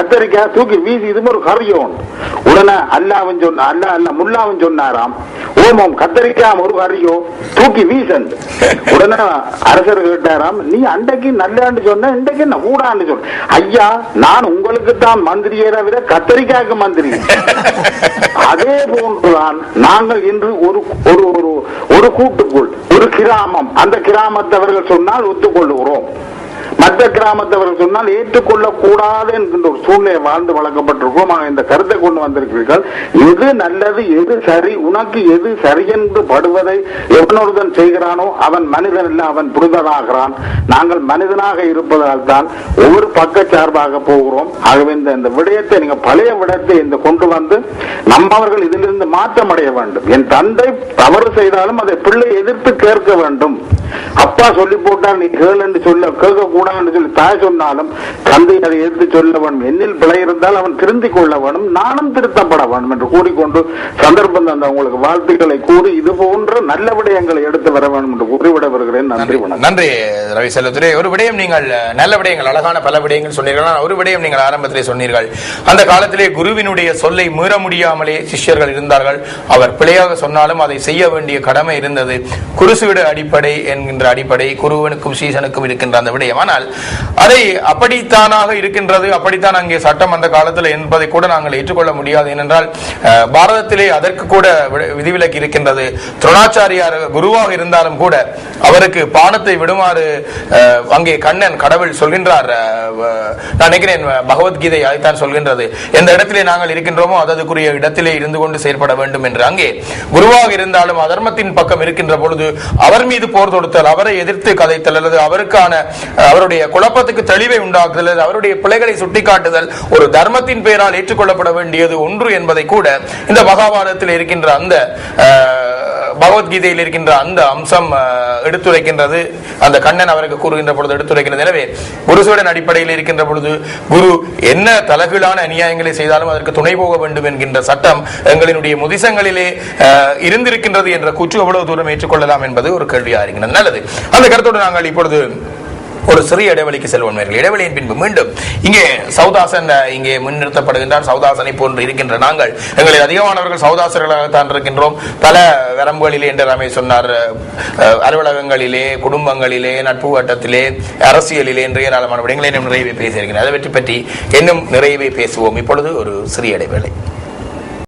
கத்தரிக்காய் தூக்கி வீசி இது ஒரு கறியோன் உடனே அல்லாவும் சொன்ன அல்ல அல்ல முல்லாவும் சொன்னாராம். ஓமம் கத்தரிக்காய் ஒரு கறியோ தூக்கி வீசன். உடனே அரசர் கேட்டாராம் நீ அண்டைக்கு நல்லாண்டு சொன்ன இன்றைக்கு என்ன கூடாண்டு சொன்ன. ஐயா நான் உங்களுக்கு தான் மந்திரியை தவிர கத்தரிக்காய்க்கு மந்திரி. அதே போன்றுதான் நாங்கள் இன்று ஒரு ஒரு ஒரு ஒரு கூட்டுக்குள் ஒரு கிராமம். அந்த கிராமத்தவர்கள் சொன்னால் ஒத்துக்கொள்ளுகிறோம். மற்ற கிராமத்தவர்கள் சொன்னால் ஏற்றுக்கொள்ள கூடாது என்கின்ற ஒரு சூழ்நிலை வாழ்ந்து வழங்கப்பட்டிருக்கோம் இந்த கருத்தை கொண்டு வந்திருக்கிறீர்கள். எது நல்லது எது சரி உனக்கு எது சரி என்று படுவதை எவனொருதன் செய்கிறானோ அவன் மனிதன் அல்ல அவன் புரிதலாகிறான். நாங்கள் மனிதனாக இருப்பதால் தான் ஒவ்வொரு பக்க சார்பாக போகிறோம். ஆகவே இந்த இந்த விடயத்தை நீங்க பழைய விடத்தை இந்த கொண்டு வந்து நம்மவர்கள் இதிலிருந்து மாற்றம் அடைய வேண்டும். என் தந்தை தவறு செய்தாலும் அதை பிள்ளை எதிர்த்து கேட்க வேண்டும். அப்பா சொல்லி போட்டால் நீ கேள் என்று சொல்ல கேட்க கூடாது சொல்லி தாய் சொன்னாலும் தந்தை அதை எதிர்த்து சொல்ல வேண்டும் என்னில் பிழை இருந்தால் அவன் திருந்திக் கொள்ள வேண்டும் நானும் திருத்தப்பட வேண்டும் என்று கூறிக்கொண்டு சந்தர்ப்பம் தந்த உங்களுக்கு வாழ்த்துக்களை கூறி இது போன்ற நல்ல விடயங்களை எடுத்து வர வேண்டும் என்று கூறிவிட வருகிறேன். நன்றி வணக்கம். நன்றி ரவி செல்லத்துறை ஒரு விடயம் நீங்கள் நல்ல விடயங்கள் அழகான பல விடயங்கள் சொன்னீர்கள். ஒரு விடயம் நீங்கள் ஆரம்பத்திலே சொன்னீர்கள். அந்த காலத்திலே குருவினுடைய சொல்லை மீற முடியாமலே சிஷ்யர்கள் இருந்தார்கள். அவர் பிழையாக சொன்னாலும் அதை செய்ய வேண்டிய கடமை இருந்தது. குருசுவிட அடிப்படை என்கின்ற அடிப்படை குருவனுக்கும் சீசனுக்கும் இருக்கின்ற அந்த விடயம். ஆனால் அதை அப்படித்தானாக இருக்கின்றது அப்படித்தான் அங்கே சட்டம் அந்த காலத்தில் என்பதை கூட நாங்கள் ஏற்றுக்கொள்ள முடியாது. ஏனென்றால் பாரதத்திலே அதற்கு கூட விதிவிலக்கு இருக்கின்றது. துரோணாச்சாரியார் குருவாக இருந்தாலும் கூட அவருக்கு பானத்தை விடுமாறு அங்கே கண்ணன் கடவுள் சொல்கின்றார். நான் நினைக்கிறேன் பகவத்கீதை அதைத்தான் சொல்கின்றது. எந்த இடத்திலே நாங்கள் இருக்கின்றோமோ அதற்குரிய இடத்திலே இருந்து கொண்டு செயற்பட வேண்டும் என்று. அங்கே குருவாக இருந்தாலும் அதர்மத்தின் பக்கம் இருக்கின்ற பொழுது அவர் மீது போர் தொடுத்தல் அவரை எதிர்த்து கதைத்தல் அல்லது அவருக்கான அவருடைய அவருடைய குழப்பத்துக்கு தெளிவை உண்டாக்குதல் அவருடைய பிழைகளை சுட்டிக்காட்டுதல் ஒரு தர்மத்தின் பெயரால் ஏற்றுக்கொள்ளப்பட வேண்டியது ஒன்று என்பதை கூட இந்த மகாபாரதத்தில் இருக்கின்ற அந்த பகவத்கீதையில் இருக்கின்ற அந்த அம்சம் எடுத்துரைக்கின்றது. அந்த கண்ணன் அவருக்கு கூறுகின்ற பொழுது எடுத்துரைக்கின்றது. எனவே குருசுடன் அடிப்படையில் இருக்கின்ற பொழுது குரு என்ன தலகீழான அநியாயங்களை செய்தாலும் அதற்கு துணை போக வேண்டும் என்கின்ற சட்டம் எங்களினுடைய முதிசங்களிலே இருந்திருக்கின்றது என்ற கூற்று எவ்வளவு தூரம் ஏற்றுக்கொள்ளலாம் என்பது ஒரு கேள்வியாக இருக்கின்றது. நல்லது. அந்த கருத்தோடு நாங்கள் இப்பொழுது ஒரு சிறிய இடைவெளிக்கு செல்வோம் இடைவெளியின் பின்பு மீண்டும் இங்கே சௌதாசன் இங்கே முன்னிறுத்தப்படுகின்றார். சௌதாசனை போன்று இருக்கின்ற நாங்கள் எங்களில் அதிகமானவர்கள் சௌதாசர்களாகத்தான் இருக்கின்றோம். பல வரம்புகளிலே என்று ரமேஷ் சொன்னார். அலுவலகங்களிலே குடும்பங்களிலே நட்பு வட்டத்திலே அரசியலிலே இன்றைய நாளமான விடயங்களை இன்னும் நிறையவே பேசியிருக்கிறேன் அதை பற்றி பற்றி இன்னும் நிறையவே பேசுவோம். இப்பொழுது ஒரு சிறிய இடைவேளை.